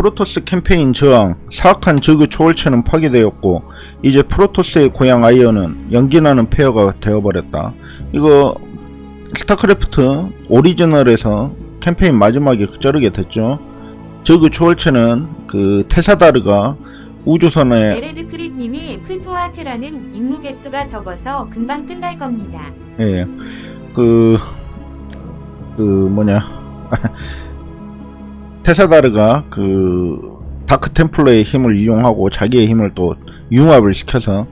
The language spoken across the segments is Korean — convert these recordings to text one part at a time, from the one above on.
프로토스 캠페인 저항, 사악한 저그 초월체는 파괴되었고 이제 프로토스의 고향 아이언은 연기나는 페어가 되어버렸다. 이거 스타크래프트 오리지널에서 캠페인 마지막에 자르게 됐죠. 저그 초월체는 그 테사다르가 우주선에 에레드 크립님이 플토와 테라는 임무 개수가 적어서 금방 끝날 겁니다. 예, 그, 그, 뭐냐. 테사다르가 그, 다크 템플러의 힘을 이용하고 자기의 힘을 또 융합을 시켜서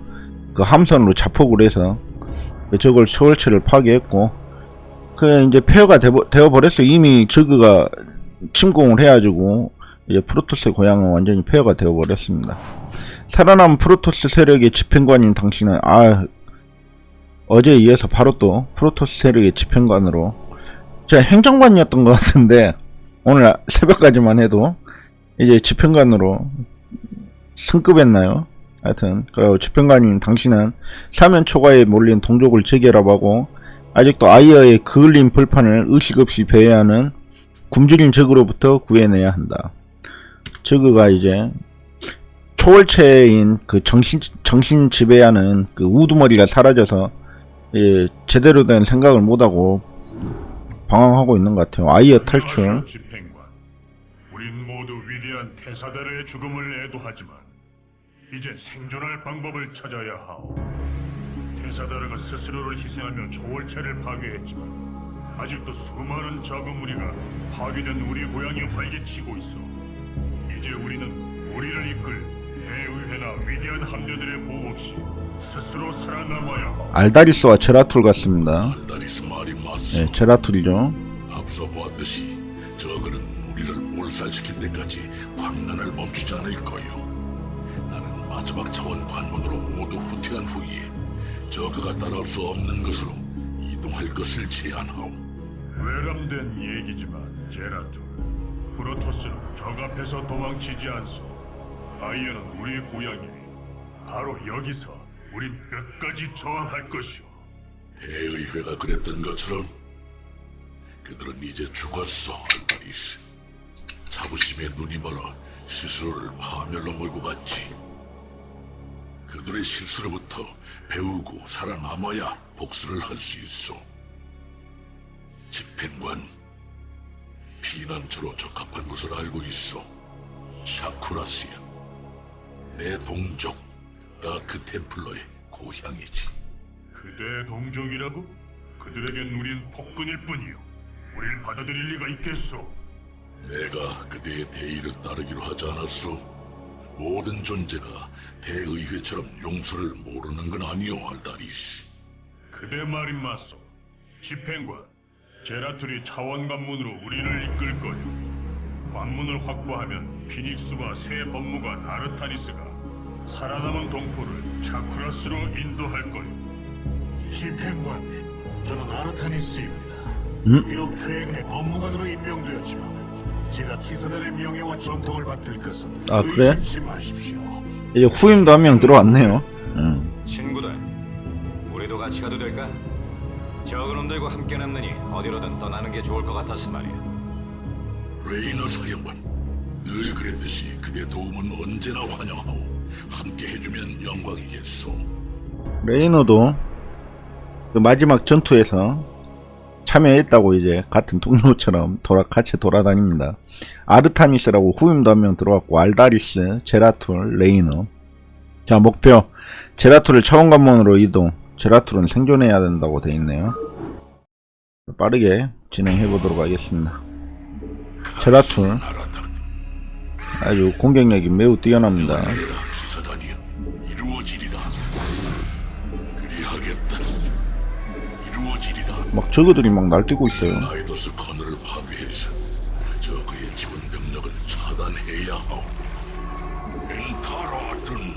그 함선으로 자폭을 해서 그 저걸 초월체를 파괴했고, 그 이제 폐허가 되버, 되어 버렸어. 이미 저그가 침공을 해가지고, 이제 프로토스의 고향은 완전히 폐허가 되어 버렸습니다. 살아남은 프로토스 세력의 집행관인 당신은, 아, 어제에 이어서 바로 또 프로토스 세력의 집행관으로 제가 행정관이었던 것 같은데 오늘 새벽까지만 해도 이제 집행관으로 승급했나요? 하여튼 그리고 집행관인 당신은 사면 초과에 몰린 동족을 재결합하고 아직도 아이어의 그을린 벌판을 의식 없이 배회하는 굶주린 적으로부터 구해내야 한다. 저그가 이제 초월체인 그 정신 정신 지배하는 그 우두머리가 사라져서 예, 제대로 된 생각을 못하고 방황하고 있는 것 같아요. 아이어 탈출. 대한 테사다르의 죽음을 애도하지만 이제 생존할 방법을 찾아야 하오. 테사다르가 스스로를 희생하며 초월체를 파괴했지만 아직도 수많은 적은 무리가 파괴된 우리 고향이 활개치고 있어. 이제 우리는 우리를 이끌 대의회나 위대한 함대들의 보호 없이 스스로 살아남아야 하오. 알다리스와 제라툴 같습니다. 알다리스 말이 맞소. 예, 제라툴이죠. 앞서 보았듯이 저그는 우리를 몰살시킬 때까지 광란을 멈추지 않을 거요. 나는 마지막 차원 관문으로 모두 후퇴한 후에 저그가 따라올 수 없는 것으로 이동할 것을 제안하오. 외람된 얘기지만 제라툴 프로토스는 적 앞에서 도망치지 않소 아이어는 우리의 고향이니 바로 여기서 우린 끝까지 저항할 것이오 대의회가 그랬던 것처럼 그들은 이제 죽었어, 알다리스. 자부심에 눈이 멀어 스스로를 파멸로 몰고 갔지. 그들의 실수로부터 배우고 살아남아야 복수를 할 수 있어. 집행관, 피난처로 적합한 곳을 알고 있어. 샤쿠라스야. 내 동족, 다크 템플러의 고향이지. 그대 동족이라고? 그들에겐 우린 폭군일 뿐이오 우릴 받아들일 리가 있겠소 내가 그대의 대의를 따르기로 하지 않았소? 모든 존재가 대의회처럼 용서를 모르는 건 아니오, 알다리스. 그대 말이 맞소 집행관 제라툴이 차원 관문으로 우리를 이끌 거요 관문을 확보하면 피닉스와 새 법무관 아르타니스가 살아남은 동포를 차쿠라스로 인도할 거요 집행관님, 저는 아르타니스입니다. 음? 비록 최근에 법무관으로 임명되었지만 제가 기사들의 명예와 전통을 받들 것은 아, 그래? 의심치 마십시오. 이제 후임도 한 명 들어왔네요. 음. 친구들, 우리도 같이 가도 될까? 적은 놈들과 함께 남느니 어디로든 떠나는 게 좋을 것 같아서 말이야. 레이너 사령관, 늘 그랬듯이 그대 도움은 언제나 환영하오. 함께 해주면 영광이겠소. 레이너도 그 마지막 전투에서 참여했다고 이제 같은 동료처럼 돌아 같이 돌아다닙니다. 아르타니스라고 후임도 한 명 들어왔고 알다리스, 제라툴, 레이너. 자 목표 제라툴을 차원 관문으로 이동. 제라툴은 생존해야 된다고 돼 있네요. 빠르게 진행해 보도록 하겠습니다. 제라툴. 아주 공격력이 매우 뛰어납니다. 막 저그들이 막 날뛰고 있어요. 나이더스 커널을 파괴해서 저그의 지원 병력을 차단해야 하오. 엔타라든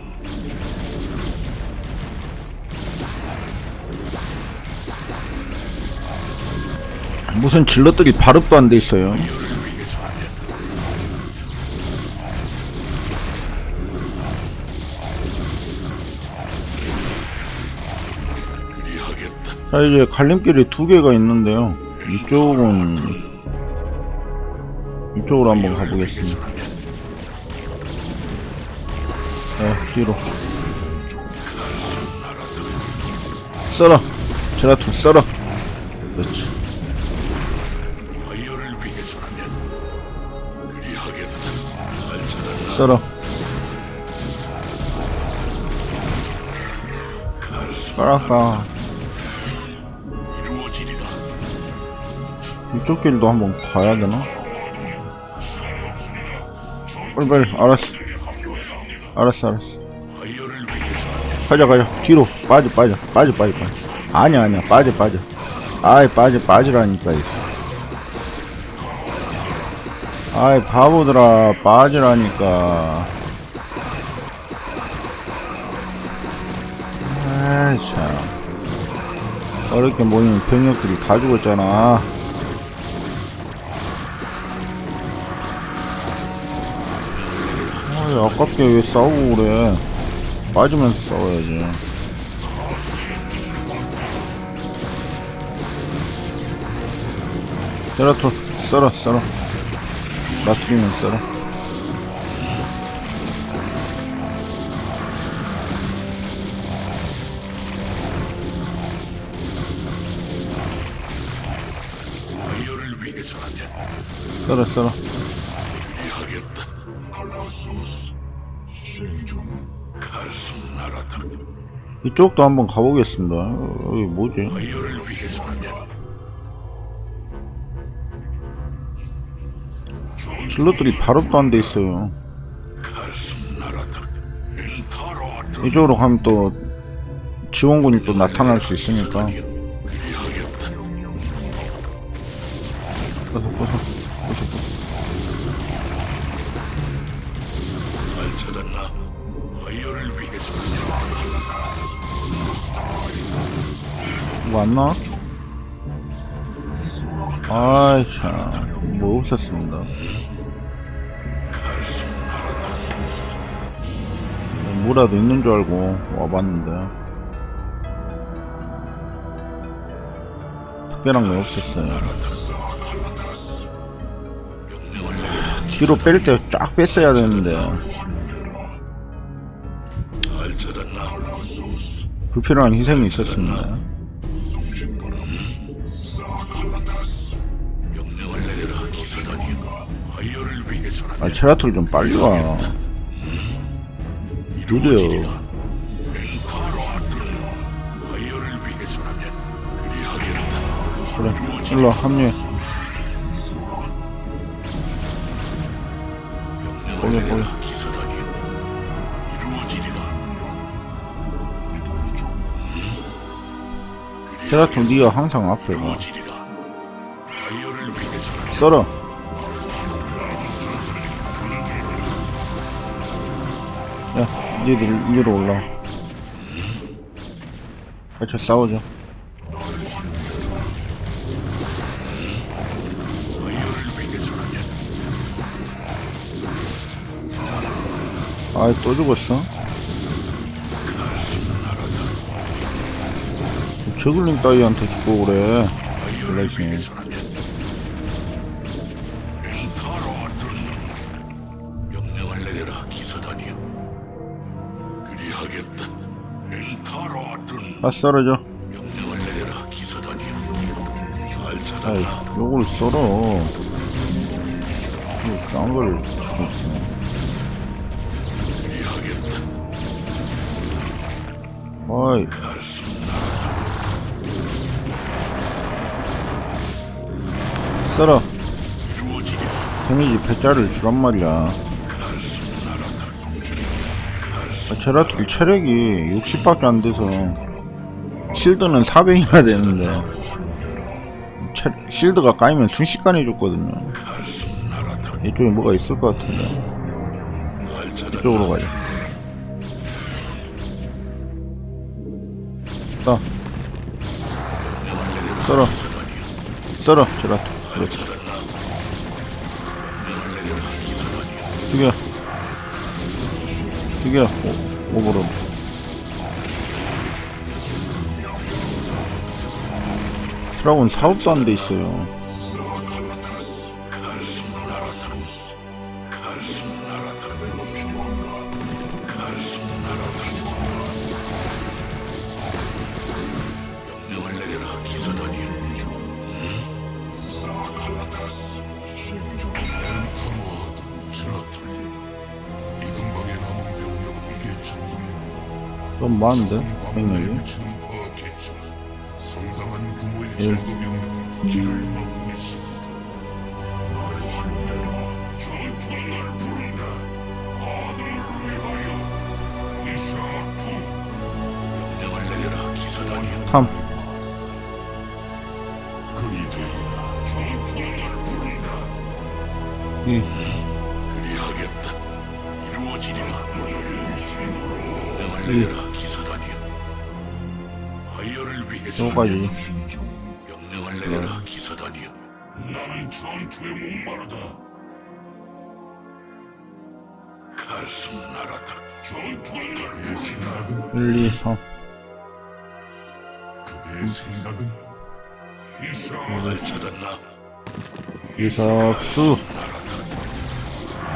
무슨 질럿들이 발업도 안 돼 있어요. 자 이제 갈림길이 두 개가 있는데요. 이쪽은 이쪽으로 한번 가보겠습니다. 네, 뒤로. 썰어. 제라툴 썰어. 그렇지. 위해서라면 그리하겠다. 이쪽 길도 한번 가야 되나? 빨리 빨리 알았어. 알았어 알았어. 가자 가자. 뒤로. 빠져 빠져. 빠져 빠져 빠져. 아니야 아니야. 빠져 빠져. 아이 빠져 빠지라니까 있어 아이 바보들아. 빠지라니까. 아이 참. 어렵게 모이는 병력들이 다 죽었잖아 아이 아깝게 왜 싸우고 그래? 빠지면서 싸워야지. 세라톨 썰어 썰어 나트륨은 썰어 썰어 썰어 이쪽도 한번 가보겠습니다. 어, 여기 뭐지? 아이어를 위해서라면 질럿들이 발업도 안 돼 있어요. 이쪽으로 가면 또 지원군이 또 나타날 수 있으니까. 꺼서 꺼서 뭐 안 나와? 아이 참 뭐 없었습니다 가슴 뭐라도 있는 줄 알고 와봤는데 특별한 건 없었어요. 뒤로 뺄 때 쫙 뺐어야 되는데? 불필요한 희생이 있었습니다 아 체라툴 좀 빨리 와 그리하겠다. 그래 일로 명령을 빨리. 이루어지리라. 체라툴 니가 항상 앞에 가. 썰어 야 니들 위로 올라와. 아이어를 위해서라면 아이 또 죽었어? 저글링 따위한테 죽고 그래. 엔 아 썰어줘 명령을 내려라 기사단이. 잘 아이? 요걸 썰어 딴걸 가슴 썰어. 데미지 배짜를 주란 말이야 아, 제라툴 체력이 60밖에 안 돼서 실드는 400이나 되는데 채- 실드가 까이면 순식간에 나라다. 이쪽에 뭐가 있을 것 같은데? 이쪽으로 가자 써 명령을 내려라 썰어. 썰어 제라툴 잘 그렇지. 죽여 죽여 오, 오버로 드라곤 사업도 안 돼 있어요. 너무 많은데? 백렬이 위치는 파악했지만 상당한 규모의 예. 적의 병력이 길을 막고 있습니다 나를 활용해라 전투가 날 부른다 아들을 위하여 이샤투 명령을 내려라 기사단이여. 탐 그리 되리라 전투가 날 부른다 이 그리하겠다. 이루어지리라. 너희의 힘으로 명령을 내려라 기사단이여. 아이어를 위해서 요거까지 전투에 목마르다. 가슴 나라다. 전투가 날 부른다? 1, 2, 3 그의 생각은? 이샤 날 찾았나? 리사수.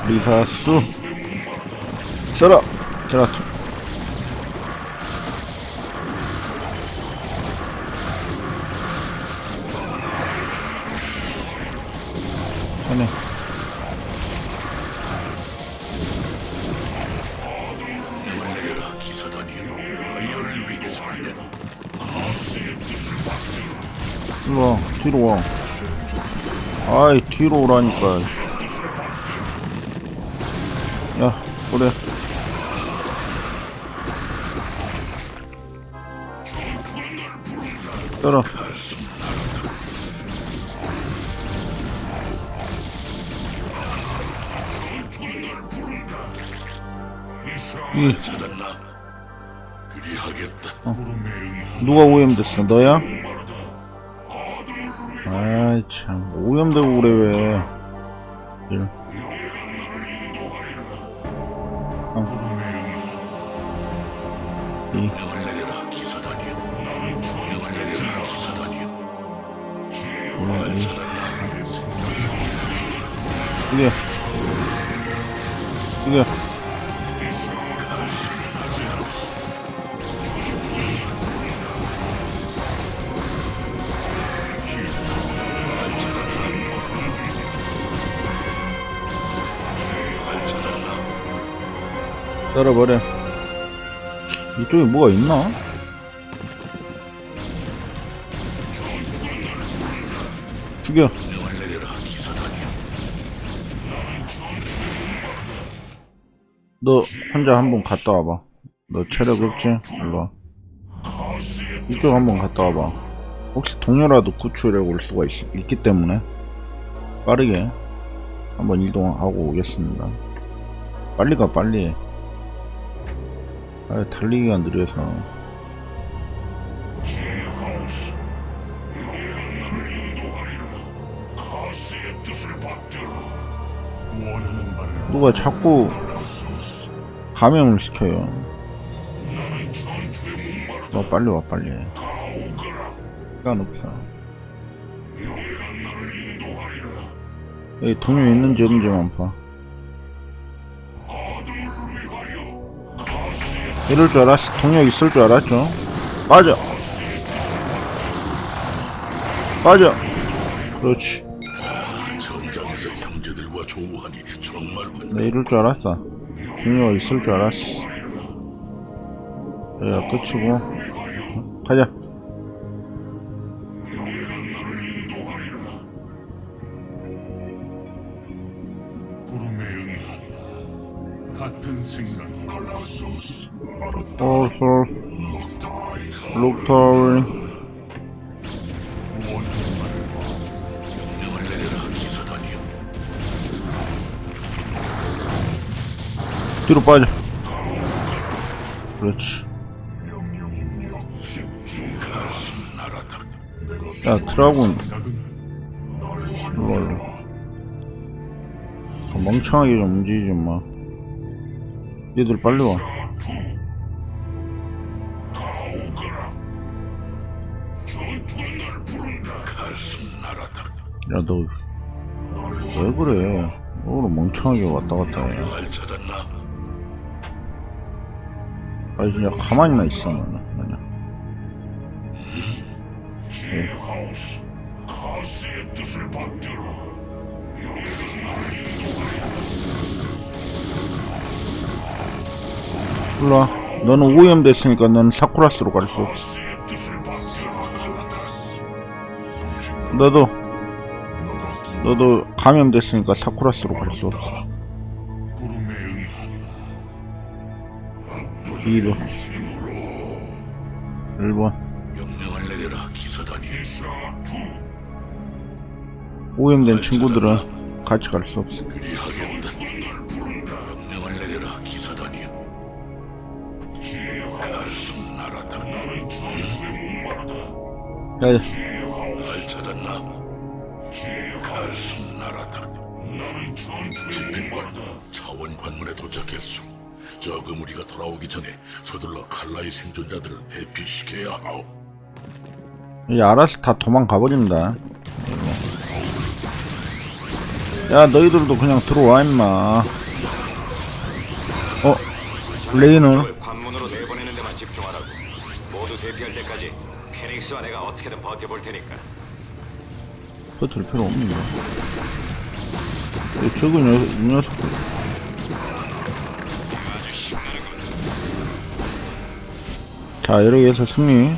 리사수. 하네 명령을 내려라 기사 아이어를 위해서 일로와 뒤로 와. 아이 뒤로 오라니까. 야 그래. 떨어 이 찾았나? 그리하겠다. 누가 오염됐어 너야? 아이 참 오염되고 그래 왜 일. 어. 이 찾았나? 이게 이게 떨어버려 이쪽에 뭐가 있나? 죽여. 너 혼자 한번 갔다 와봐 너 체력 없지? 일로와 이쪽 한번 갔다 와봐 혹시 동료라도 구출해 올 수가 있, 있기 때문에 빠르게 한번 이동하고 오겠습니다 빨리 가 빨리 아 달리기가 느려서. 누가 자꾸 감염을 시켜요. 너 빨리 와 빨리. 시간 없어. 여기 동료 있는지 없는지만 봐 이럴 줄 알았어 동료 있을 줄 알았죠 빠져. 빠져. 그렇지. 내. 이럴 줄 알았어 동료가 있을 줄 알았어. 여기가 끝이고. 어, 가자 생각이 내려라 기사단이여. 뒤로 빠져 그렇지. 야 드라군 일로 어, 멍청하게 좀 움직이지 마 얘들 빨리 와. 야 너 왜 그래 오늘 멍청하게 왔다 갔다 해? 아니 진짜 가만히나 있어 그냥 받들어 일로와. 너는 오염됐으니까 넌 사쿠라스로 칼라다스 너도 너도 감염됐으니까 사쿠라스로 갈수 없어. 2로 1번 명령을 내려라 기사단이 오염된 친구들은 같이 갈 수 없어 야, 날 찾았나? 가슴 나라다. 진행관 차원 관문에 도착했소. 저금 우리가 돌아오기 전에 서둘러 칼라의 생존자들을 대피시켜야 하오. 이제 알아서 다 도망가 버린다. 야, 너희들도 그냥 들어와 임마. 어, 적을 관문으로 내보내는 데만 집중하라고. 모두 대피할 때까지 피닉스와 내가 어떻게든 버텨볼 테니까. 버틸 필요 없는데. 이 녀석, 이 녀석. 자, 이렇게 해서 승리.